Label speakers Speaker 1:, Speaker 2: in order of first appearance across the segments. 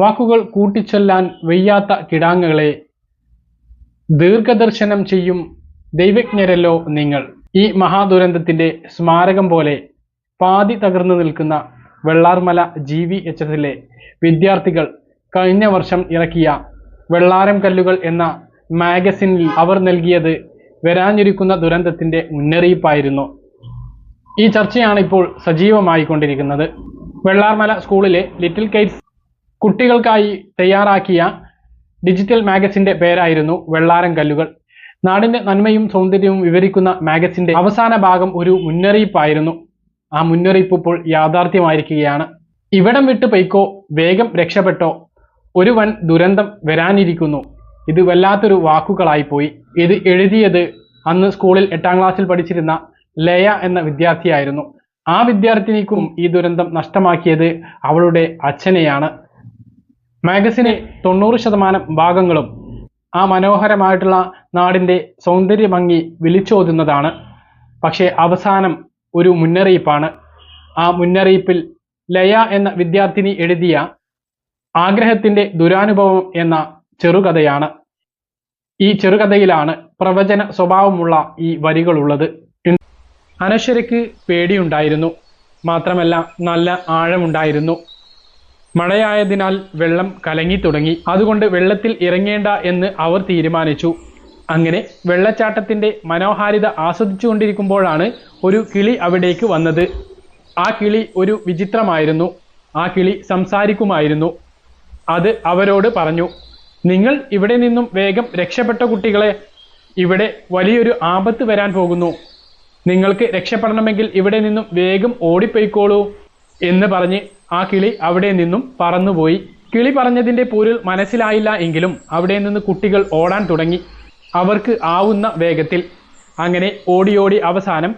Speaker 1: വാക്കുകൾ കൂട്ടിച്ചൊല്ലാൻ വയ്യാത്ത കിടാങ്ങുകളെ ദീർഘദർശനം ചെയ്യും ദൈവജ്ഞരല്ലോ നിങ്ങൾ. ഈ മഹാദുരന്തത്തിന്റെ സ്മാരകം പോലെ പാതി തകർന്നു നിൽക്കുന്ന വെള്ളാർമല ജി വി എച്ച് എസിലെ വിദ്യാർത്ഥികൾ കഴിഞ്ഞ വർഷം ഇറക്കിയ വെള്ളാരം കല്ലുകൾ എന്ന മാഗസിനിൽ അവർ നൽകിയത് വരാനിരിക്കുന്ന ദുരന്തത്തിന്റെ മുന്നറിയിപ്പായിരുന്നു. ഈ ചർച്ചയാണ് ഇപ്പോൾ സജീവമായിക്കൊണ്ടിരിക്കുന്നത്. വെള്ളാർമല സ്കൂളിലെ ലിറ്റിൽ കൈറ്റ്സ് കുട്ടികൾക്കായി തയ്യാറാക്കിയ ഡിജിറ്റൽ മാഗസിന്റെ പേരായിരുന്നു വെള്ളാരം കല്ലുകൾ. നാടിന്റെ നന്മയും സൗന്ദര്യവും വിവരിക്കുന്ന മാഗസിന്റെ അവസാന ഭാഗം ഒരു മുന്നറിയിപ്പായിരുന്നു. ആ മുന്നറിയിപ്പ് ഇപ്പോൾ യാഥാർത്ഥ്യമായിരിക്കുകയാണ്. ഇവിടം വിട്ട് പൈക്കോ വേഗം രക്ഷപ്പെട്ടോ ഒരു വൻ ദുരന്തം വരാനിരിക്കുന്നു. ഇത് വല്ലാത്തൊരു വാക്കുകളായിപ്പോയി. ഇത് എഴുതിയത് അന്ന് സ്കൂളിൽ എട്ടാം ക്ലാസ്സിൽ പഠിച്ചിരുന്ന ലയ എന്ന വിദ്യാർത്ഥിയായിരുന്നു. ആ വിദ്യാർത്ഥിനിക്കും ഈ ദുരന്തം നഷ്ടമാക്കിയത് അവളുടെ അച്ഛനെയാണ്. മാഗസിനെ തൊണ്ണൂറ് ശതമാനം ഭാഗങ്ങളും ആ മനോഹരമായിട്ടുള്ള നാടിന്റെ സൗന്ദര്യ ഭംഗി വിളിച്ചോതുന്നതാണ്. പക്ഷേ അവസാനം ഒരു മുന്നറിയിപ്പാണ്. ആ മുന്നറിയിപ്പിൽ ലയ എന്ന വിദ്യാർത്ഥിനി എഴുതിയ ആഗ്രഹത്തിന്റെ ദുരാനുഭവം എന്ന ചെറുകഥയാണ്. ഈ ചെറുകഥയിലാണ് പ്രവചന സ്വഭാവമുള്ള ഈ വരികളുള്ളത്. അനശ്വരയ്ക്ക് പേടിയുണ്ടായിരുന്നു. മാത്രമല്ല നല്ല ആഴമുണ്ടായിരുന്നു. മഴയായതിനാൽ വെള്ളം കലങ്ങി തുടങ്ങി. അതുകൊണ്ട് വെള്ളത്തിൽ ഇറങ്ങേണ്ട എന്ന് അവർ തീരുമാനിച്ചു. അങ്ങനെ വെള്ളച്ചാട്ടത്തിന്റെ മനോഹാരിത ആസ്വദിച്ചുകൊണ്ടിരിക്കുമ്പോഴാണ് ഒരു കിളി അവിടേക്ക് വന്നത്. ആ കിളി ഒരു വിചിത്രമായിരുന്നു. ആ കിളി സംസാരിക്കുമായിരുന്നു. അത് അവരോട് പറഞ്ഞു നിങ്ങൾ ഇവിടെ നിന്നും വേഗം രക്ഷപ്പെട്ട കുട്ടികളെ ഇവിടെ വലിയൊരു ആപത്ത് വരാൻ പോകുന്നു. നിങ്ങൾക്ക് രക്ഷപ്പെടണമെങ്കിൽ ഇവിടെ നിന്നും വേഗം ഓടിപ്പോയിക്കോളൂ എന്ന് പറഞ്ഞ് ആ കിളി അവിടെ നിന്നും പറന്നുപോയി. കിളി പറഞ്ഞതിന്റെ പൊരുൾ മനസ്സിലായില്ല എങ്കിലും അവിടെ നിന്ന് കുട്ടികൾ ഓടാൻ തുടങ്ങി. അവർക്ക് ആവുന്ന വേഗത്തിൽ. അങ്ങനെ ഓടിയോടി ഓടി അവസാനം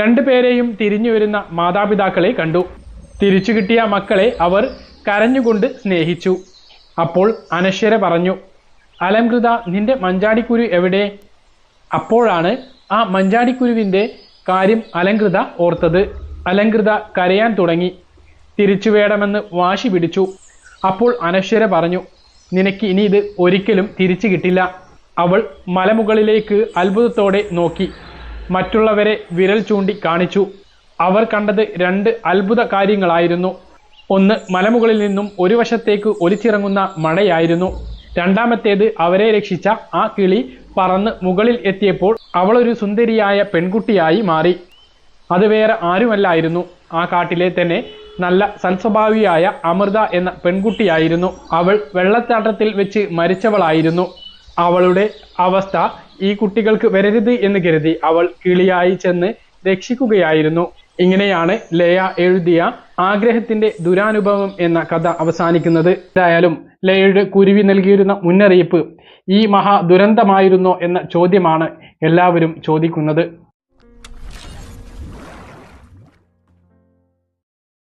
Speaker 1: രണ്ടുപേരെയും തിരിഞ്ഞു വരുന്ന മാതാപിതാക്കളെ കണ്ടു. തിരിച്ചു കിട്ടിയ മക്കളെ അവർ കരഞ്ഞുകൊണ്ട് സ്നേഹിച്ചു. അപ്പോൾ അനശ്വര പറഞ്ഞു അലംകൃത നിന്റെ മഞ്ചാടിക്കുരു എവിടെ? അപ്പോഴാണ് ആ മഞ്ചാടിക്കുരുവിന്റെ കാര്യം അലങ്കൃത ഓർത്തത്. അലങ്കൃത കരയാൻ തുടങ്ങി. തിരിച്ചു വേണമെന്ന് വാശി പിടിച്ചു. അപ്പോൾ അനശ്വര പറഞ്ഞു നിനക്ക് ഇനി ഇത് ഒരിക്കലും തിരിച്ചു കിട്ടില്ല. അവൾ മലമുകളിലേക്ക് അത്ഭുതത്തോടെ നോക്കി. മറ്റുള്ളവരെ വിരൽ ചൂണ്ടി കാണിച്ചു. അവർ കണ്ടത് രണ്ട് അത്ഭുത കാര്യങ്ങളായിരുന്നു. ഒന്ന് മലമുകളിൽ നിന്നും ഒരു വശത്തേക്ക് ഒലിച്ചിറങ്ങുന്ന മഴയായിരുന്നു. രണ്ടാമത്തേത് അവരെ രക്ഷിച്ച ആ കിളി പറന്ന് മുകളിൽ എത്തിയപ്പോൾ അവളൊരു സുന്ദരിയായ പെൺകുട്ടിയായി മാറി. അത് വേറെ ആരുമല്ലായിരുന്നു. ആ കാട്ടിലെ തന്നെ നല്ല സൽസ്വഭാവിയായ അമൃത എന്ന പെൺകുട്ടിയായിരുന്നു. അവൾ വെള്ളച്ചാട്ടത്തിൽ വെച്ച് മരിച്ചവളായിരുന്നു. അവളുടെ അവസ്ഥ ഈ കുട്ടികൾക്ക് വരരുത് എന്ന് കരുതി അവൾ കിളിയായി ചെന്ന് രക്ഷിക്കുകയായിരുന്നു. ഇങ്ങനെയാണ് ലയ എഴുതിയ ആഗ്രഹത്തിന്റെ ദുരാനുഭവം എന്ന കഥ അവസാനിക്കുന്നത്. എന്തായാലും ലയയുടെ കുരുവി നൽകിയിരുന്ന മുന്നറിയിപ്പ് ഈ മഹാ ദുരന്തമായിരുന്നോ എന്ന ചോദ്യമാണ് എല്ലാവരും ചോദിക്കുന്നത്.